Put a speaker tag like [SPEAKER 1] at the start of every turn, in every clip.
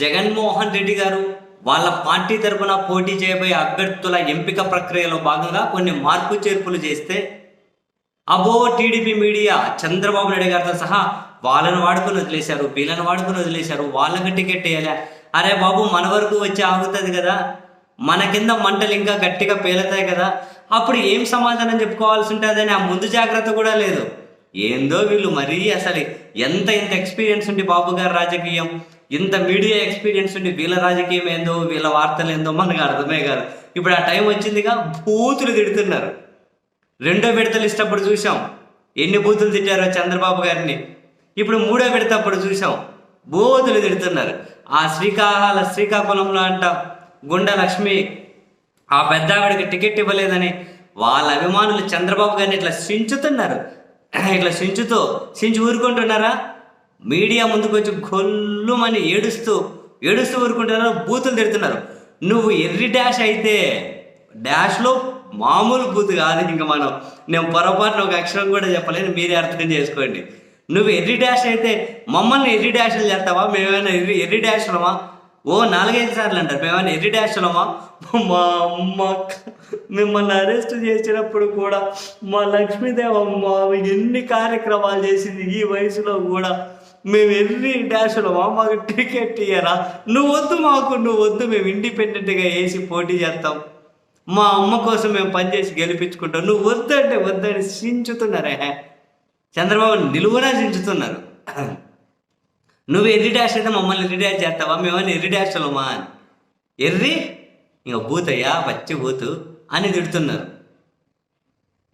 [SPEAKER 1] జగన్మోహన్ రెడ్డి గారు వాళ్ళ పార్టీ తరపున పోటీ చేయబోయే అభ్యర్థుల ఎంపిక ప్రక్రియలో భాగంగా కొన్ని మార్పు చేర్పులు చేస్తే అబో టీడీపీ మీడియా చంద్రబాబు నాయుడు గారితో సహా వాళ్ళని వాడుకుని వదిలేశారు వీళ్ళని వాడుకుని వదిలేశారు వాళ్ళకి టికెట్ వేయాలి. అరే బాబు మన వరకు వచ్చి ఆగుతుంది కదా. మన కింద మంటలు ఇంకా గట్టిగా పేలుతాయి కదా. అప్పుడు ఏం సమాధానం చెప్పుకోవాల్సి ఉంటుందని ఆ ముందు జాగ్రత్త కూడా లేదు. ఏందో వీళ్ళు మరీ అసలు ఎంత ఇంత ఎక్స్పీరియన్స్ ఉండి బాబు గారి రాజకీయం. ఇంత మీడియా ఎక్స్పీరియన్స్ ఉండి వీళ్ళ రాజకీయం ఏందో వీళ్ళ వార్తలు ఏందో మనకు అర్థమే కాదు. ఇప్పుడు ఆ టైం వచ్చిందిగా బూతులు తిడుతున్నారు. రెండో విడతలు ఇష్టప్పుడు చూసాం ఎన్ని బూతులు తిట్టారో చంద్రబాబు గారిని. ఇప్పుడు మూడో విడత అప్పుడు చూసాం బూతులు తిడుతున్నారు. ఆ శ్రీకాళ శ్రీకాకుళంలో అంట గుండె లక్ష్మి ఆ పెద్ద ఆవిడకి టికెట్ ఇవ్వలేదని వాళ్ళ అభిమానులు చంద్రబాబు గారిని ఇట్లా సించుతున్నారు. ఇట్లా సించుతూ సించి ఊరుకుంటున్నారా? మీడియా ముందుకు వచ్చి గొల్లుమని ఏడుస్తూ ఏడుస్తూ ఊరుకుంటున్నారు బూతులు తిడుతున్నారు. నువ్వు ఎర్రి డాష్ అయితే డాష్లో మామూలు బూత్ కాదు ఇంకా మనం. నేను పొరపాటున ఒక అక్షరం కూడా చెప్పలేను మీరే అర్థం చేసుకోండి. నువ్వు ఎర్రి డాష్ అయితే మమ్మల్ని ఎర్రి డాష్లు చేస్తావా? మేమేమైనా ఎర్రి ఎర్రి డాష్లమా? ఓ నాలుగైదు సార్లు అంటారు మేమైనా ఎర్రి డాష్లమా? మా అమ్మ మిమ్మల్ని అరెస్ట్ చేసినప్పుడు కూడా మా లక్ష్మీదేవమ్మ ఎన్ని కార్యక్రమాలు చేసింది ఈ వయసులో కూడా. మేము ఎన్ని డాష్లమా మాకు టికెట్ ఇయ్యరా? నువ్వు వద్దు మాకు నువ్వు వద్దు మేము ఇండిపెండెంట్గా వేసి పోటీ చేస్తాం. మా అమ్మ కోసం మేము పనిచేసి గెలిపించుకుంటాం. నువ్వు వద్దంటే వద్దని సించుతున్నారే. చంద్రబాబు నిలువునా సించుతున్నారు. నువ్వు ఎర్రి డాష్ అయితే మమ్మల్ని ఎర్రి డాష్ చేస్తావా? మేమని ఎర్రి డాష్లమా అని ఎర్రి? ఇంక బూతయ్యా పచ్చి బూతు అని తిడుతున్నారు.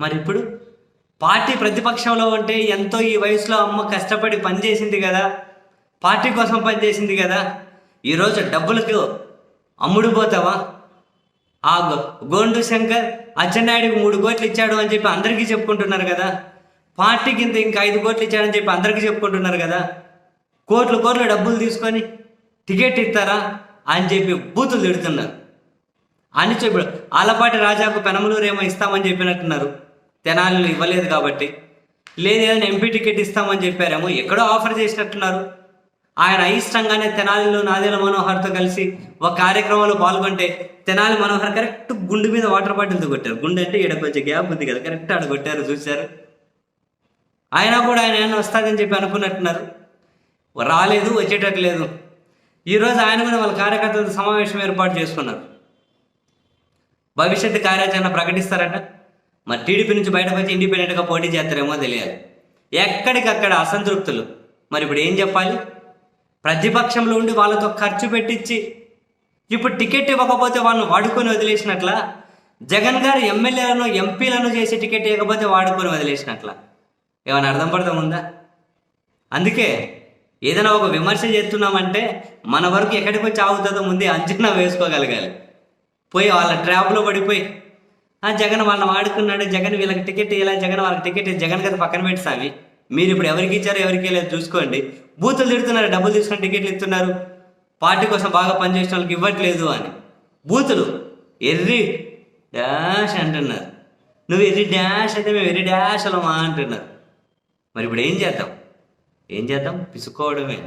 [SPEAKER 1] మరి ఇప్పుడు? పార్టీ ప్రతిపక్షంలో ఉంటే ఎంతో ఈ వయసులో అమ్మ కష్టపడి పనిచేసింది కదా. పార్టీ కోసం పనిచేసింది కదా. ఈరోజు డబ్బులకు అమ్ముడు పోతావా? ఆ గోండు శంకర్ అచ్చెన్నాయుడికి మూడు కోట్లు ఇచ్చాడు అని చెప్పి అందరికీ చెప్పుకుంటున్నారు కదా. పార్టీకి ఇంత ఇంకా ఐదు కోట్లు ఇచ్చాడని చెప్పి అందరికీ చెప్పుకుంటున్నారు కదా. కోట్లు కోట్లు డబ్బులు తీసుకొని టికెట్ ఇస్తారా అని చెప్పి బూతులు తిడుతున్నారు. అని చెప్పి ఆలపాటి రాజాకు పెనమలూరు ఏమో ఇస్తామని చెప్పినట్టున్నారు. తెనాలిలో ఇవ్వలేదు కాబట్టి. లేదు ఏదైనా ఎంపీ టికెట్ ఇస్తామని చెప్పారేమో ఎక్కడో ఆఫర్ చేసినట్టున్నారు. ఆయన అయిష్టంగానే తెనాలిలో నాదేల మనోహర్తో కలిసి ఒక కార్యక్రమంలో పాల్గొంటే తెనాలి మనోహర్ కరెక్ట్ గుండె మీద వాటర్ బాటిల్తో కొట్టారు. గుండె అంటే ఈడ కొంచెం గ్యాప్ ఉంది కదా కరెక్ట్ ఆడ కొట్టారు చూశారు. అయినా కూడా ఆయన ఏమైనా వస్తాదని చెప్పి అనుకున్నట్టున్నారు. రాలేదు వచ్చేటట్టు లేదు. ఈరోజు ఆయన కూడా వాళ్ళ కార్యకర్తలతో సమావేశం ఏర్పాటు చేసుకున్నారు. భవిష్యత్తు కార్యాచరణ ప్రకటిస్తారట. మరి టీడీపీ నుంచి బయటకు వచ్చి ఇండిపెండెంట్గా పోటీ చేస్తారేమో తెలియాలి ఎక్కడికక్కడ అసంతృప్తులు. మరి ఇప్పుడు ఏం చెప్పాలి? ప్రతిపక్షంలో ఉండి వాళ్ళతో ఖర్చు పెట్టించి ఇప్పుడు టికెట్ ఇవ్వకపోతే వాళ్ళని వాడుకొని వదిలేసినట్ల? జగన్ గారు ఎమ్మెల్యేలను ఎంపీలను చేసి టికెట్ ఇవ్వకపోతే వాడుకొని వదిలేసినట్ల? ఏమైనా అర్థం పడతాం ఉందా అందుకే ఏదైనా ఒక విమర్శ చేస్తున్నామంటే మన వరకు ఎక్కడికి వచ్చి ఆగుతుందో ముందే అంచనా వేసుకోగలగాలి. పోయి వాళ్ళ ట్రాప్లో పడిపోయి జగన్ వాళ్ళని వాడుకున్నాడు జగన్ వీళ్ళకి టికెట్ ఇలా జగన్ వాళ్ళకి టికెట్ జగన్ కదా పక్కన పెట్టి స్వామి మీరు ఇప్పుడు ఎవరికి ఇచ్చారో ఎవరికి లేదు చూసుకోండి. బూతులు తిడుతున్నారు డబ్బులు తీసుకుని టికెట్లు ఇస్తున్నారు. పార్టీ కోసం బాగా పనిచేసిన వాళ్ళకి ఇవ్వట్లేదు అని. బూతులు ఎర్రి డాష్ అంటున్నారు. నువ్వు ఎర్రి డాష్ అయితే మేము ఎర్రి డాష్ అలమా అంటున్నారు. మరి ఇప్పుడు ఏం చేద్దాం? ఏం చేద్దాం? పిసుకోవడమే